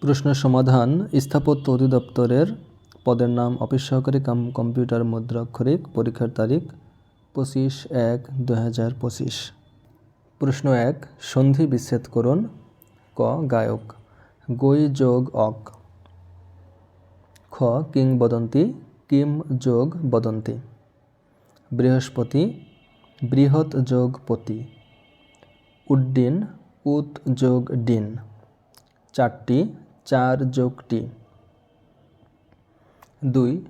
প্রশ্ন সমাধান স্থাপত্য অধিদপ্তরের পদের নাম অফিস সহকারী কাম কম্পিউটার মুদ্রাক্ষরিক পরীক্ষার তারিখ পঁচিশ এক দু হাজার পঁচিশ। প্রশ্ন এক, সন্ধি বিচ্ছেদ করুন। ক, গায়ক। গই যোগ অক। খ, কিংবদন্তি। কিম যোগ বদন্তি। বৃহস্পতি, বৃহৎ যোগ পতি। উড্ডিন উত যোগ ডিন চারটি চার যোগ টি। দুই,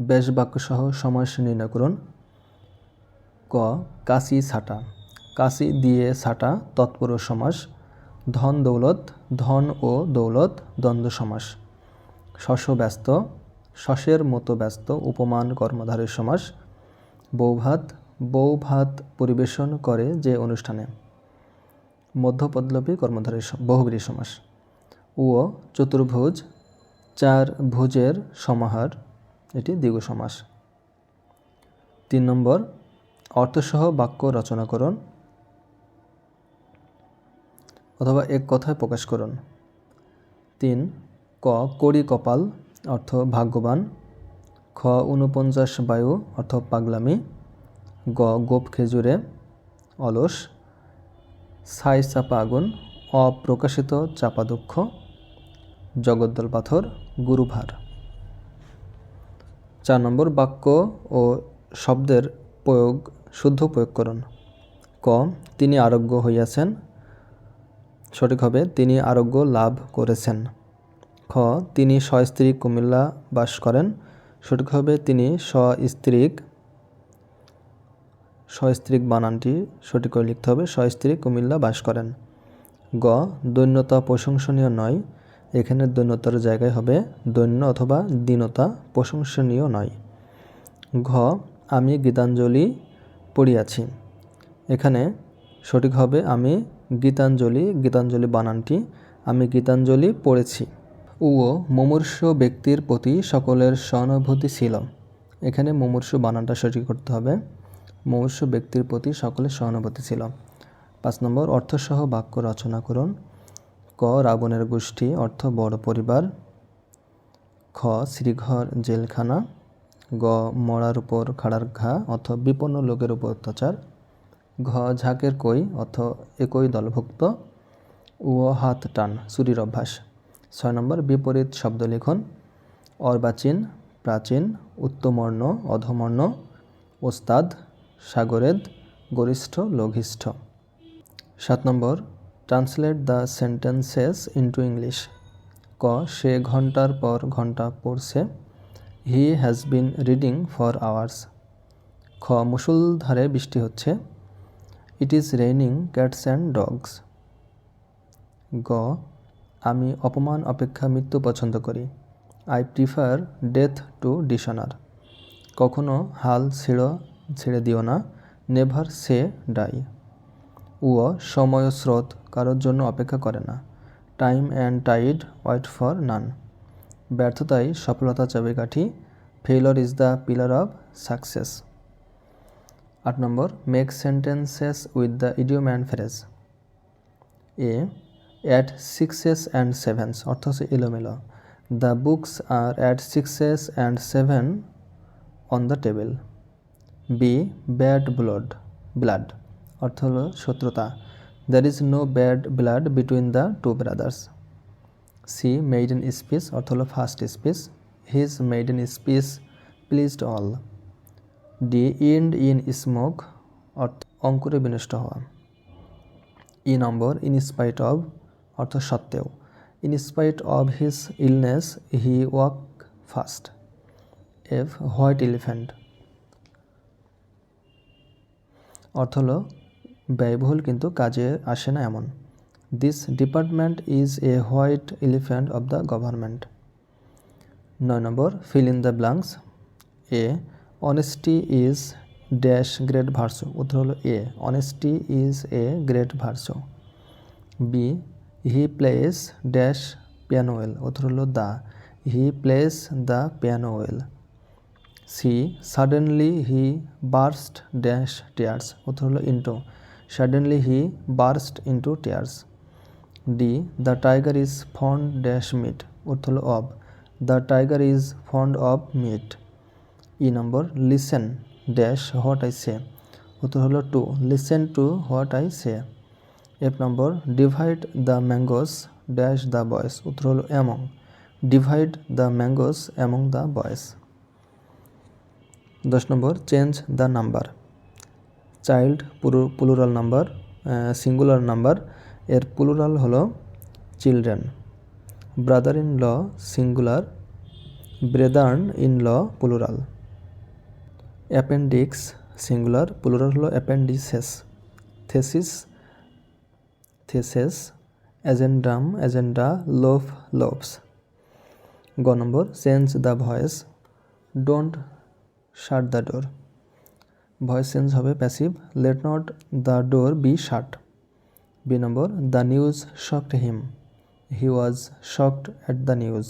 বেশ বাক্যসহ সমাস নির্ণয় করুন ক, কাশি, ছাটা। কাশি দিয়ে ছাটা তৎপুরুষ সমাস। ধন, দৌলত। ধন ও দৌলত, দ্বন্দ্ব সমাস। শশ ব্যস্ত। শশের মতো ব্যস্ত, উপমান কর্মধারের সমাস। বৌভাত। বৌভাত পরিবেশন করে যে অনুষ্ঠানে। মধ্যপদলোপী কর্মধারের বহুব্রী সমাস। ও চতুর্ভুজ, চার ভুজের সমাহার, এটি দ্বিগু সমাস। তিন নম্বর, অর্থসহ বাক্য রচনা করুন অথবা এক কথায় প্রকাশ করুন। তিন, ক, কড়ি কপাল, অর্থ ভাগ্যবান। খ, ঊনপঞ্চাশ বায়ু, অর্থ পাগলামি। গ, গোপ খেজুরে, অলস। ছাই চাপা আগুন। অপ্রকাশিত চাপা দুঃখ, জগদ্দল পাথর, গুরুভার। চার নম্বর বাক্য ও শব্দের প্রয়োগ, শুদ্ধ প্রয়োগ করুন। ক, তিনি আরোগ্য হইয়াছেন। সঠিক হবে তিনি আরোগ্য লাভ করেছেন। খ, তিনি সস্ত্রীক কুমিল্লা বাস করেন। সঠিক হবে তিনি সস্ত্রীক সস্ত্রীক বানানটি সঠিক করে লিখতে হবে। সস্ত্রীক কুমিল্লা বাস করেন। গ, দৈন্যতা প্রশংসনীয় নয়। এখানে দৈন্যতার জায়গায় হবে দৈন্য অথবা দীনতা প্রশংসনীয় নয়। ঘ, আমি গীতাঞ্জলি পড়িয়াছি। এখানে সঠিক হবে, আমি গীতাঞ্জলি গীতাঞ্জলি বানানটি আমি গীতাঞ্জলি পড়েছি। ও, মুমূর্ষ ব্যক্তির প্রতি সকলের সহানুভূতি ছিল। এখানে মুমূর্ষ বানানটা সঠিক করতে হবে। মুমূর্ষ ব্যক্তির প্রতি সকলের সহানুভূতি ছিল। পাঁচ নম্বর, অর্থসহ বাক্য রচনা করুন। ক, রাবণের গোষ্ঠী, অর্থ বড় পরিবার। খ, শ্রীঘর জেলখানা। গ, মরার উপর খাড়ার ঘা অর্থ বিপন্ন লোকের উপর অত্যাচার। ঘ, ঝাঁকের কই অর্থ একই দলভুক্ত। ও হাত টান, চুরির অভ্যাস। ছয় নম্বর, বিপরীত শব্দ লিখন। অর্বাচীন, প্রাচীন, উত্তমর্ণ, অধমর্ণ, ওস্তাদ, সাগরেদ, গরিষ্ঠ, লঘিষ্ঠ। সাত নম্বর translate the sentences into English ক, সে ঘণ্টার পর ঘণ্টা পড়ছে। He has been reading for hours খ মুসুলধারে বৃষ্টি হচ্ছে। It is raining cats and dogs গ, আমি অপমান, অপেক্ষা, মৃত্যু পছন্দ করি। I prefer death to dishonour কখনো হাল ছিঁড়ো, ছেড়ে দিও না। নেভার সে ডাই ও সময় স্রোত কারোর জন্য অপেক্ষা করে না। Time and tide wait for none ব্যর্থতাই সফলতা চাবিকাঠি। Failure is the pillar of success আট নম্বর make sentences with the idiom and phrase A at sixes and sevens অর্থ হচ্ছে এলোমেলো। The books are at sixes and seven on the table B bad blood blood অর্থ হলো শত্রুতা। There is no bad blood between the two brothers C maiden speech অর্থ হলো first speech his maiden speech pleased all D end in smoke অর্থ অঙ্কুরে বিনষ্ট হওয়া। E নম্বর ইন স্পাইট অব অর্থ সত্ত্বেও। In spite of his illness he walk fast F white elephant অর্থ হলো ব্যয়বহুল কিন্তু কাজে আসে না এমন। This department is a white elephant of the government নয় নম্বর fill in the blanks A honesty is dash great virtue উত্তর হলো A honesty is a great virtue B he plays dash piano well উত্তর হলো the he plays the piano well C suddenly he burst dash tears উত্তর হলো into suddenly he burst into tears D the tiger is fond dash meat অর্থ of. The tiger is fond of meat E number listen dash what I say উত্তর হলো to listen to what I say F number divide the mangoes dash the boys উত্তর হলো among divide the mangoes among the boys দশ নম্বর change the number child plural number singular number এর plural হলো children brother in law singular brethren in law plural appendix singular plural হলো appendices thesis theses agendum agenda loaf loaves গ নম্বর change the voice don't shut the door voice change হবে passive. Let not the door be shut B number the news shocked him he was shocked at the news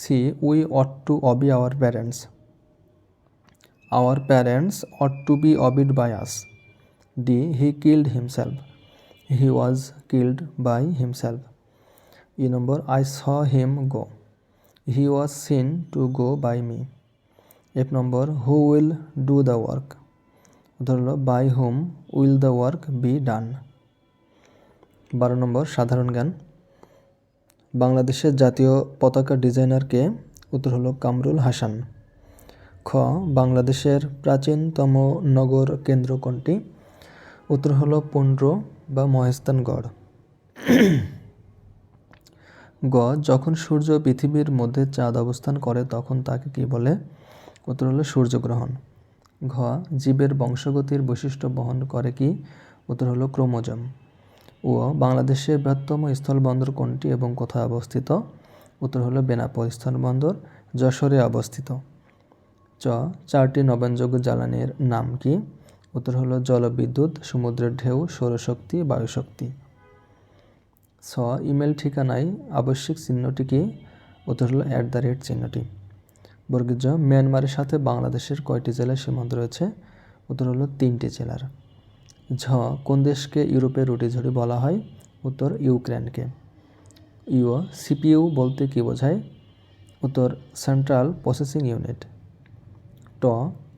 C we ought to obey our parents our parents ought to be obeyed by us D he killed himself he was killed by himself E number I saw him go he was seen to go by me F number who will do the work ধরল by whom will the work be done বারো নম্বর সাধারণ জ্ঞান। বাংলাদেশের জাতীয় পতাকা ডিজাইনারকে উত্তর হলো কামরুল হাসান। খ, বাংলাদেশের প্রাচীনতম নগর কেন্দ্র কোনটি? উত্তর হলো পুন্ড্র বা মহেস্তানগড় গ, যখন সূর্য পৃথিবীর মধ্যে চাঁদ অবস্থান করে, তখন তাকে কি বলে? উত্তর হলো সূর্যগ্রহণ। ঘ, জীবের বংশগতির বৈশিষ্ট্য বহন করে কি? উত্তর হলো ক্রোমোজম। ও, বাংলাদেশের বৃহত্তম স্থলবন্দর কোনটি এবং কোথায় অবস্থিত? উত্তর হলো বেনাপোল স্থলবন্দর, যশোরে অবস্থিত। চ, চারটি নবায়নযোগ্য জ্বালানির নাম কি? উত্তর হলো জলবিদ্যুৎ, সমুদ্রের ঢেউ, সৌরশক্তি, বায়ুশক্তি। ছ, ইমেল ঠিকানায় আবশ্যিক চিহ্নটি কি? উত্তর হলো অ্যাট দ্য রেট চিহ্নটি। বর্গীজ মিয়ানমারের সাথে বাংলাদেশের কয়টি জেলার সীমান্ত রয়েছে? উত্তর হলো তিনটি জেলার। ঝ, কোন দেশকে ইউরোপের রুটিঝুড়ি বলা হয়? উত্তর, ইউক্রেনকে। ইউ, সিপিইউ বলতে কী বোঝায়? উত্তর, সেন্ট্রাল প্রসেসিং ইউনিট। ট,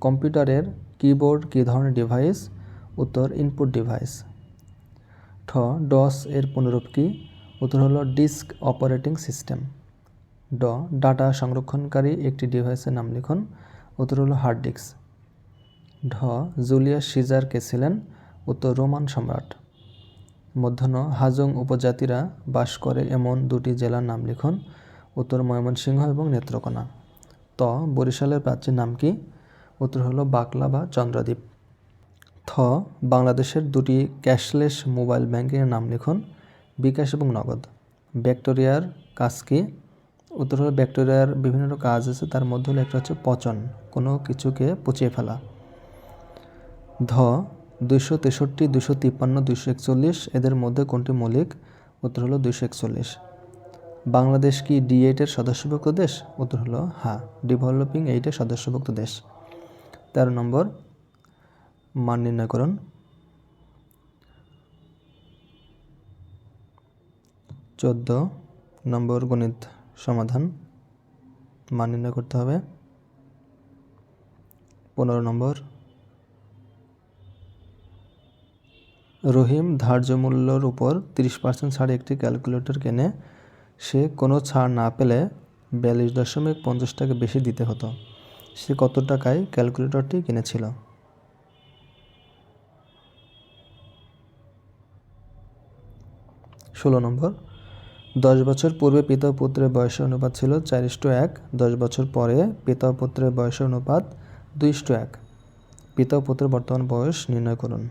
কম্পিউটারের কিবোর্ড কী ধরনের ডিভাইস? উত্তর, ইনপুট ডিভাইস। ঠ, ডস এর পুনরূপ কি? উত্তর হলো ডিস্ক অপারেটিং সিস্টেম। ড, ডাটা সংরক্ষণকারী একটি ডিভাইসের নাম লিখুন উত্তর হলো হার্ড ডিস্ক ঢ, জুলিয়াস সিজার কে ছিলেন, উত্তর রোমান সম্রাট। মধ্যাহ্ন, হাজং উপজাতিরা বাস করে এমন দুটি জেলার নাম লিখুন, উত্তর ময়মনসিংহ এবং নেত্রকোনা। ত, বরিশালের প্রাচীন নাম কি? উত্তর হলো বাকলা বা চন্দ্রদ্বীপ। থ, বাংলাদেশের দুটি ক্যাশলেস মোবাইল ব্যাংকের নাম লিখুন, বিকাশ এবং নগদ। ব্যাকটেরিয়ার কাজ উত্তর হলো ব্যাকটেরিয়ার বিভিন্ন কাজ আছে, তার মধ্যে হলো একটা হচ্ছে পচন, কোনো কিছুকে পচিয়ে ফেলা। ধ, দুইশো তেষট্টি দুশো তিপ্পান্ন, দুইশো একচল্লিশ, এদের মধ্যে কোনটি মৌলিক? উত্তর হলো দুইশো একচল্লিশ। বাংলাদেশ কি ডি এইটের সদস্যভুক্ত দেশ? উত্তর হলো হ্যাঁ ডেভেলপিং এইটের সদস্যভুক্ত দেশ। তেরো নম্বর, মান নির্ণয় করুন। চোদ্দ নম্বর গণিত। সমাধান মান নির্ণয় করতে হবে। পনেরো নম্বর। রহিম ধার্য মূল্যর উপর তিরিশ পার্সেন্ট ছাড়ে একটি ক্যালকুলেটর কেনে সে কোনো ছাড় না পেলে বিয়াল্লিশ দশমিক পঞ্চাশ টাকা বেশি দিতে হতো। সে কত টাকায় ক্যালকুলেটরটি কিনেছিল? ষোলো নম্বর। দশ বছর পূর্বে পিতা ও পুত্রের বয়সের অনুপাত ছিল চার এক। দশ বছর পরে পিতা ও পুত্রের বয়স অনুপাত দুই এক। পিতা ও পুত্রের বর্তমান বয়স নির্ণয় করুন।